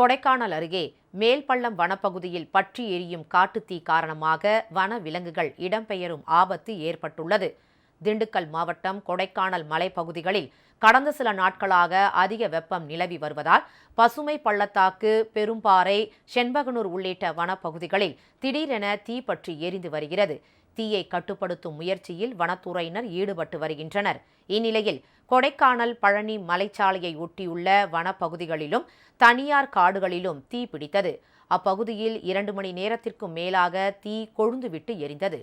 கொடைக்கானல் அருகே மேல்பள்ளம் வனப்பகுதியில் பற்றி எரியும் காட்டுத்தீ காரணமாக வன விலங்குகள் இடம்பெயரும் ஆபத்து ஏற்பட்டுள்ளது. திண்டுக்கல் மாவட்டம் கொடைக்கானல் மலைப்பகுதிகளில் கடந்த சில நாட்களாக அதிக வெப்பம் நிலவி வருவதால் பசுமை பள்ளத்தாக்கு பெரும்பாறை செண்பகனூர் உள்ளிட்ட வனப்பகுதிகளில் திடீரென தீ பற்றி எரிந்து வருகிறது. தீயை கட்டுப்படுத்தும் முயற்சியில் வனத்துறையினர் ஈடுபட்டு வருகின்றனர். இந்நிலையில் கொடைக்கானல் பழனி மலைச்சாலையை ஒட்டியுள்ள வனப்பகுதிகளிலும் தனியார் காடுகளிலும் தீ பிடித்தது. அப்பகுதியில் இரண்டு மணி நேரத்திற்கும் மேலாக தீ கொழுந்துவிட்டு எரிந்தது.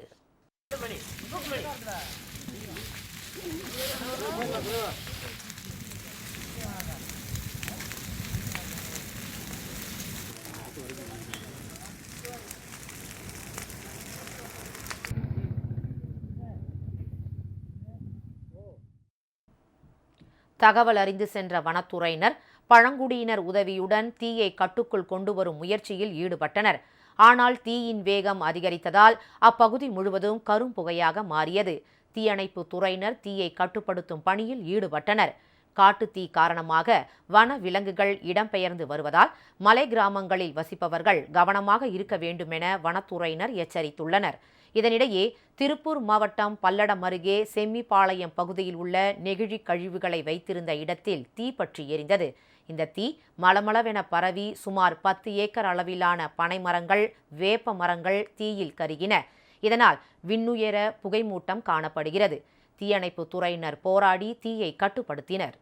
தகவல் அறிந்து சென்ற வனத்துறையினர் பழங்குடியினர் உதவியுடன் தீயை கட்டுக்குள் கொண்டு வரும் முயற்சியில் ஈடுபட்டனர். ஆனால் தீயின் வேகம் அதிகரித்ததால் அப்பகுதி முழுவதும் கரும்புகையாக மாறியது. தீயணைப்பு துறையினர் தீயை கட்டுப்படுத்தும் பணியில் ஈடுபட்டனர். காட்டுத்தீ காரணமாக வன விலங்குகள் இடம்பெயர்ந்து வருவதால் மலை கிராமங்களில் வசிப்பவர்கள் கவனமாக இருக்க வேண்டுமென வனத்துறையினர் எச்சரித்துள்ளனர். இதனிடையே திருப்பூர் மாவட்டம் பல்லடம் அருகே செம்மிபாளையம் பகுதியில் உள்ள நெகிழி கழிவுகளை வைத்திருந்த இடத்தில் தீ பற்றி எரிந்தது. இந்த தீ மளமளவென பரவி சுமார் பத்து ஏக்கர் அளவிலான பனைமரங்கள் வேப்ப மரங்கள் தீயில் கருகின. இதனால் விண்ணுயர புகைமூட்டம் காணப்படுகிறது. தீயணைப்பு துறையினர் போராடி தீயை கட்டுப்படுத்தினர்.